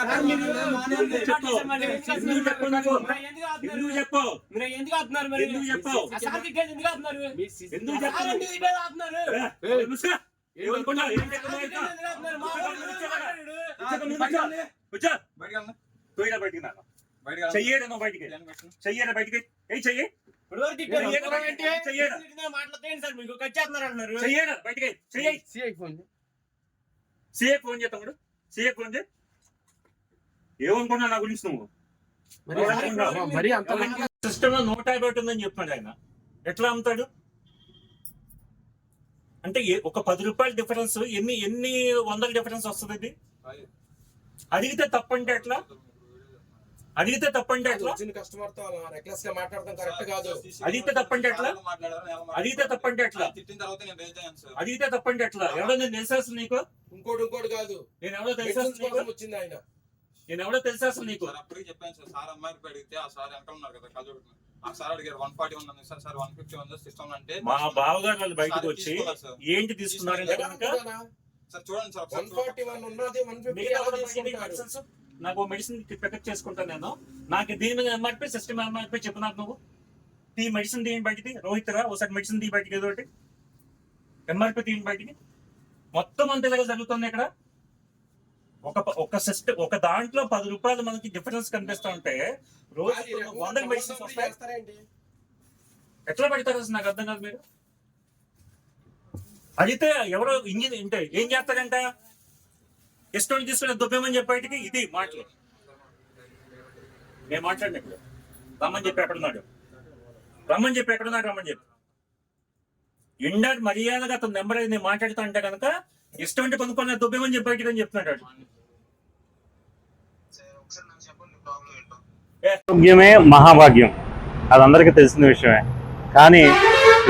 ఎందుకు చెప్పు నువ్వు ఎందుకు చెప్పు మీరు ఎందుకు ఆపుతున్నారు మరి? ఎందుకు చెప్పు. ఆ సార్ తిట్టేది ఎందుకు ఆపుతున్నారు? ఎందుకు ఆ సార్ చెప్పు ఎందుకు తిట్టేది ఆపుతున్నారు? ఏ, ముసుగు. ఏమనుకున్నావు? ఏం ఆ సార్ చెప్తున్నావు ఇంకా? తిట్టేది ఎందుకు ఆపుతున్నారు? మా వాళ్ళు ఎందుకు మాట్లాడాడు? కూర్చో, నువ్వు కూర్చో. కూర్చో. తోయిరా బయటికి నువ్వు బయటికి? ఏ చెయ్యి. ఇప్పుడు బయటికి? ఏంటి? చెయ్యరా? తిట్టినా మాట్లాడతాయండి సార్ మీకు. కట్ చేస్తున్నారు అంటున్నారు. చెయ్యేరా బయటికి? చెయ్యి. సీఏ ఫోన్ చేస్తాడు సీఏ ఫోన్ చేయి. ఏమనుకున్నావు నా గురించి నువ్వు? మరి అంత సిస్టమ్లో నూట యాభై ఒకటి ఉందని చెప్తున్నాడు ఆయన. ఎట్లా అమ్ముతాడు? అంటే ఒక పది రూపాయల డిఫరెన్స్ ఎన్ని ఎన్ని వందల డిఫరెన్స్ వస్తుంది ఇది అడిగితే తప్పంటే ఎట్లా? అడిగితే తప్పంటే ఎట్లా? వచ్చిన కస్టమర్తో రెక్లెస్గా మాట్లాడడం కరెక్ట్ కాదు. అడిగితే తప్పంటే ఎట్లా? అడిగితే తప్పంటే ఎట్లా? తిట్టిన తర్వాత నేను అడిగితే తప్పంటే ఎట్లా? ఎవడో నేను తెలిసేస్తుంది నీకు? ఇంకోటి ఇంకోటి కాదు. నేను ఎవడో మెడిసిన్స్ తెలిసేస్తుంది వచ్చింది ఆయన. నేను ఎవడో తెలిసేస్తుంది నీకు? సార్ అప్పటికి చెప్పాను సార్ సార్ అమ్మాయికి అడిగితే ఆ సార్ ఎంత ఉన్నారు కదా కళ్ళు ఆ సార్ అడిగారు వన్ ఫార్టీ ఉంది సార్ సార్ వన్ ఫిఫ్టీ ఉంది సిస్టమ్ అంటే మా బావగారు వాళ్ళు బయటకు వచ్చి తీసుకున్నారు. ఏంటి తీసుకున్నారంటే కనుక సార్ చూడండి సార్ వన్ ఫార్టీ వన్ ఉన్నది వన్ ఫిఫ్టీ నాకు మెడిసిన్ పికప్ చేసుకుంటాను నేను. నాకు దీని ఎంఆర్పి సిస్టమ్ ఎంఆర్పి చెప్పు నాకు నువ్వు. తీ మెడిసిన్ తీయండి బయటికి రోహిత్ రా ఒకసారి మెడిసిన్ తీ బయటికి ఏదో ఒకటి. ఎంఆర్పి తీయండి బయటికి. మొత్తం అంత ఇలాగ జరుగుతుంది ఇక్కడ. ఒక ఒక సిస్టమ్ ఒక దాంట్లో పది రూపాయలు మనకి డిఫరెన్స్ కనిపిస్తా ఉంటే రోజు వందల మెడిసిన్స్ వస్తాయి ఎట్లా పెడతారు అసలు నాకు అర్థం కాదు మీరు? అడిగితే ఎవరో ఇంజిన్ అంటే ఏం చేస్తారంట? ఇష్టం తీసుకుని దుబ్బేమని చెప్పేటికి ఇది మాటలు. నేను మాట్లాడిన ఇప్పుడు. రమ్మని చెప్పి ఎక్కడున్నాడు రమ్మని చెప్పి ఎక్కడున్నాడు రమ్మని చెప్పి. ఇండా మర్యాదగా అతను నెంబర్ అయితే నేను మాట్లాడుతా అంటే కనుక ఇష్టం అంటే కొనుక్కొని దుబ్బేమని చెప్పి బయటికి అని చెప్తున్నాడు. ఆరోగ్యమే మహాభాగ్యం. అది అందరికీ తెలిసిన విషయమే. కానీ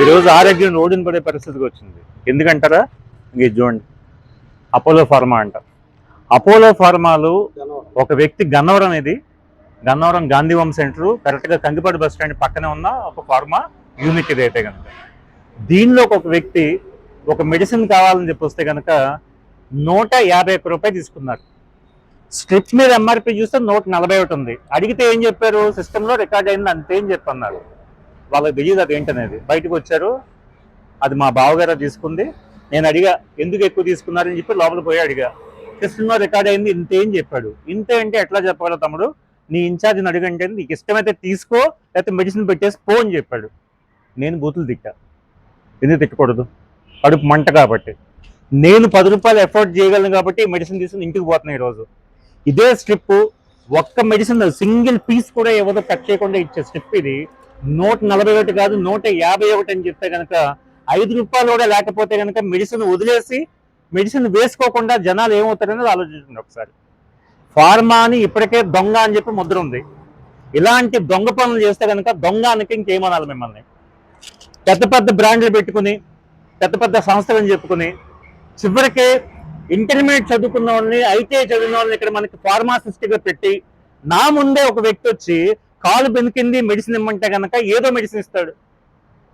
ఈరోజు ఆరోగ్యం రోడ్డున పడే పరిస్థితికి వచ్చింది. ఎందుకంటారా? ఇది చూడండి. అపోలో ఫార్మా అంట. అపోలో ఫార్మాలు ఒక వ్యక్తి గన్నవరం ఇది. గన్నవరం గాంధీ హోమ్ సెంటర్ కరెక్ట్గా కంకిపాడు బస్ స్టాండ్ పక్కనే ఉన్న ఒక ఫార్మా యూనిట్ ఇది అయితే కనుక. దీనిలో ఒక వ్యక్తి ఒక మెడిసిన్ కావాలని చెప్పి వస్తే కనుక నూట యాభై ఒక్క రూపాయలు తీసుకున్నారు. స్ట్రిప్ మీద ఎంఆర్పి చూస్తే నూట నలభై ఒకటి ఉంది. అడిగితే ఏం చెప్పారు? సిస్టంలో రికార్డ్ అయింది అంతే ఏం చెప్పన్నారు వాళ్ళకి తెలియదు అది ఏంటనేది. బయటకు వచ్చారు. అది మా బావగారు తీసుకుంది. నేను అడిగా ఎందుకు ఎక్కువ తీసుకున్నారని చెప్పి లోపల పోయి అడిగా. సిస్టంలో రికార్డ్ అయింది ఇంతే అని చెప్పాడు. ఇంతే అంటే ఎట్లా చెప్పగల తమ్ముడు? నీ ఇన్ఛార్జ్ని అడిగంటే నీకు ఇష్టమైతే తీసుకో లేకపోతే మెడిసిన్ పెట్టేసి పో అని చెప్పాడు. నేను బూతులు తిట్టా. ఎందుకు తిట్టకూడదు? కడుపు మంట కాబట్టి. నేను పది రూపాయలు ఎఫోర్డ్ చేయగలను కాబట్టి మెడిసిన్ తీసుకుని ఇంటికి పోతున్నాయి ఈరోజు. ఇదే స్ట్రిప్ ఒక్క మెడిసిన్ సింగిల్ పీస్ కూడా ఎవరో కట్ చేయకుండా ఇచ్చే స్ట్రిప్ ఇది నూట నలభై ఒకటి కాదు నూట యాభై ఒకటి అని చెప్తే కనుక ఐదు రూపాయలు కూడా లేకపోతే కనుక మెడిసిన్ వదిలేసి మెడిసిన్ వేసుకోకుండా జనాలు ఏమవుతారనేది ఆలోచించండి ఒకసారి. ఫార్మా అని ఇప్పటికే దొంగ అని చెప్పి ముద్ర ఉంది. ఇలాంటి దొంగ పనులు చేస్తే కనుక దొంగ అనకి ఇంకేమనాలి మిమ్మల్ని. పెద్ద పెద్ద బ్రాండ్లు పెట్టుకుని పెద్ద పెద్ద సంస్థలని చెప్పుకుని చివరికి ఇంటర్మీడియట్ చదువుకున్న వాళ్ళని ఐటీఐ చదివిన వాళ్ళని ఇక్కడ మనకి pharmacist గా పెట్టి నా ముందే ఒక వ్యక్తి వచ్చి కాలు బెనికింది మెడిసిన్ ఇమ్మంటే కనుక ఏదో మెడిసిన్ ఇస్తాడు.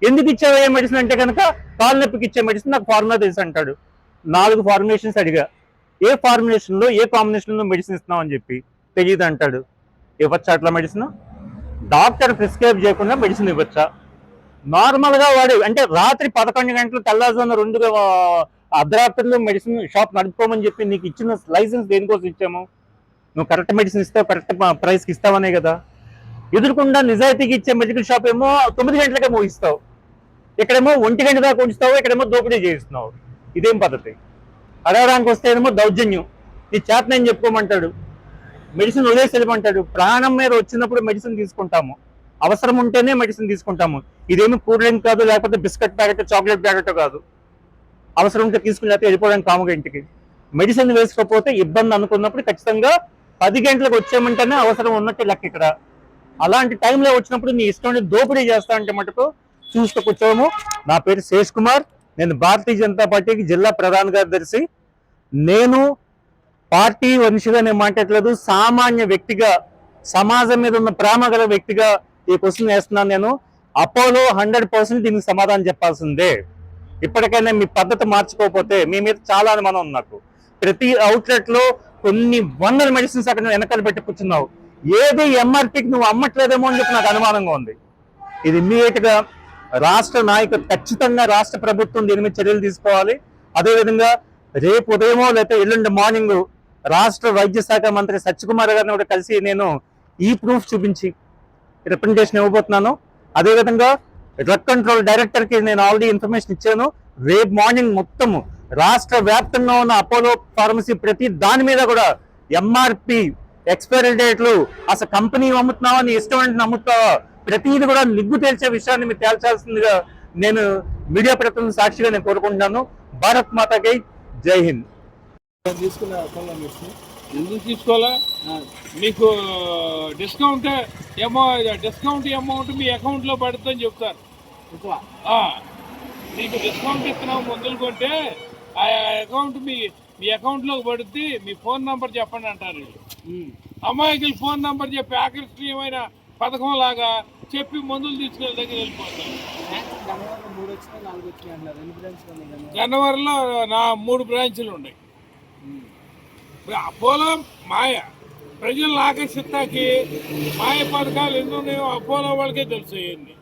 ఎందుకు ఇచ్చావు ఏ మెడిసిన్ అంటే కనుక కాలు నొప్పికి ఇచ్చే మెడిసిన్ నాకు ఫార్ములా తెలుసు అంటాడు. నాలుగు ఫార్ములేషన్స్ అడిగా. ఏ ఫార్ములేషన్లో ఏ కాంబినేషన్లో మెడిసిన్ ఇస్తున్నావు అని చెప్పి తెలియదు అంటాడు. ఇవ్వచ్చా అట్లా మెడిసిన్ డాక్టర్ ప్రిస్క్రైబ్ చేయకుండా మెడిసిన్ ఇవ్వచ్చా? నార్మల్గా వాడు అంటే రాత్రి పదకొండు గంటలు తెల్లారుజామున రెండు అర్ధరాత్రిలో మెడిసిన్ షాప్ నడుపుకోమని చెప్పి నీకు ఇచ్చిన లైసెన్స్ దేనికోసం ఇచ్చాము? నువ్వు కరెక్ట్ మెడిసిన్ ఇస్తావు కరెక్ట్ ప్రైస్కి ఇస్తావనే కదా. ఎదురుకుండా నిజాయితీకి ఇచ్చే మెడికల్ షాప్ ఏమో తొమ్మిది గంటలకే ముగిస్తావు. ఇక్కడేమో ఒంటి గంట దాకా ఉంచుతావు ఇక్కడేమో దోపిడీ చేయిస్తున్నావు. ఇదేం పద్ధతి? అడగడానికి వస్తే ఏమో దౌర్జన్యం. నీ చేతనని చెప్పుకోమంటాడు? మెడిసిన్ వదిలేసి వెళ్ళమంటాడు. ప్రాణం మీద వచ్చినప్పుడు మెడిసిన్ తీసుకుంటాము. అవసరం ఉంటేనే మెడిసిన్ తీసుకుంటాము. ఇదేమి కూల్ డ్రింక్ కాదు లేకపోతే బిస్కెట్ ప్యాకెట్ చాక్లెట్ ప్యాకెట్ కాదు. అవసరం ఉంటే తీసుకుని లేకపోతే వెళ్ళిపోవడానికి కాముగా ఇంటికి. మెడిసిన్ వేసుకోకపోతే ఇబ్బంది అనుకున్నప్పుడు ఖచ్చితంగా పది గంటలకు వచ్చేమంటేనే అవసరం ఉన్నట్టు లెక్క ఇక్కడ. అలాంటి టైంలో వచ్చినప్పుడు నీ ఇష్టం దోపిడీ చేస్తా అంటే మటుకు చూస్తూ కూర్చోము. నా పేరు శేష్ కుమార్. నేను భారతీయ జనతా పార్టీకి జిల్లా ప్రధాన కార్యదర్శి. నేను పార్టీ మనిషిగా నేను మాట్లాడలేదు సామాన్య వ్యక్తిగా సమాజం మీద ఉన్న ప్రేమ గల వ్యక్తిగా ఈ క్వశ్చన్ వేస్తున్నాను నేను. అపోలో హండ్రెడ్ పర్సెంట్ దీనికి సమాధానం చెప్పాల్సిందే. ఇప్పటికైనా మీ పద్ధతి మార్చుకోకపోతే మీ మీద చాలా అనుమానం ఉంది నాకు. ప్రతి అవుట్లెట్లో కొన్ని వందల మెడిసిన్స్ అక్కడ నువ్వు వెనకాల పెట్టి కూర్చున్నావు. ఏది ఎంఆర్పికి నువ్వు అమ్మట్లేదేమో అని చెప్పి నాకు అనుమానంగా ఉంది. ఇది ఇమ్మీడియట్గా రాష్ట్ర నాయకులు ఖచ్చితంగా రాష్ట్ర ప్రభుత్వం దీని మీద చర్యలు తీసుకోవాలి. అదేవిధంగా రేపు ఉదయమో లేకపోతే ఎల్లుండి మార్నింగ్ రాష్ట్ర వైద్య శాఖ మంత్రి సత్యకుమార్ గారిని కూడా కలిసి నేను ఈ ప్రూఫ్ చూపించి రిప్రజెంటేషన్ ఇవ్వబోతున్నాను. అదేవిధంగా డ్రగ్ కంట్రోల్ డైరెక్టర్కి నేను ఆల్రెడీ ఇన్ఫర్మేషన్ ఇచ్చాను. రేపు మార్నింగ్ మొత్తం రాష్ట్ర వ్యాప్తంగా ఉన్న అపోలో ఫార్మసీ ప్రతి దాని మీద కూడా ఎంఆర్పి ఎక్స్పైరీ డేట్లు అసలు కంపెనీ అమ్ముతున్నావా నీ ఇష్టం అంటే అమ్ముతావా ప్రతిదీ కూడా నిగ్గు తేల్చే విషయాన్ని మీరు తేల్చాల్సిందిగా నేను మీడియా ప్రతినిధి సాక్షిగా నేను కోరుకుంటున్నాను. భారత్ మాతాకి జై హింద్. ఎందుకు తీసుకోవాలా మీకు డిస్కౌంట్ ఏమో డిస్కౌంట్ అమౌంట్ మీ అకౌంట్లో పడుతుందని చెప్తారు. మీకు డిస్కౌంట్ ఇస్తున్నాం మందులు కొంటే ఆ అకౌంట్ మీ మీ అకౌంట్లోకి పడుద్ది మీ ఫోన్ నంబర్ చెప్పండి అంటారు. అమాయకులు ఫోన్ నంబర్ చెప్పి ఆకర్షణీయమైన పథకం లాగా చెప్పి మందులు తీసుకెళ్ళి దగ్గర వెళ్ళిపోతారు. జనవరిలో నా మూడు బ్రాంచ్లు ఉన్నాయి. అపోలో మాయ. ప్రజలను ఆకర్షిస్తాకి మాయ పథకాలు ఎన్ని ఉన్నాయో అపోలో వాళ్ళకే తెలుసు ఇవన్నీ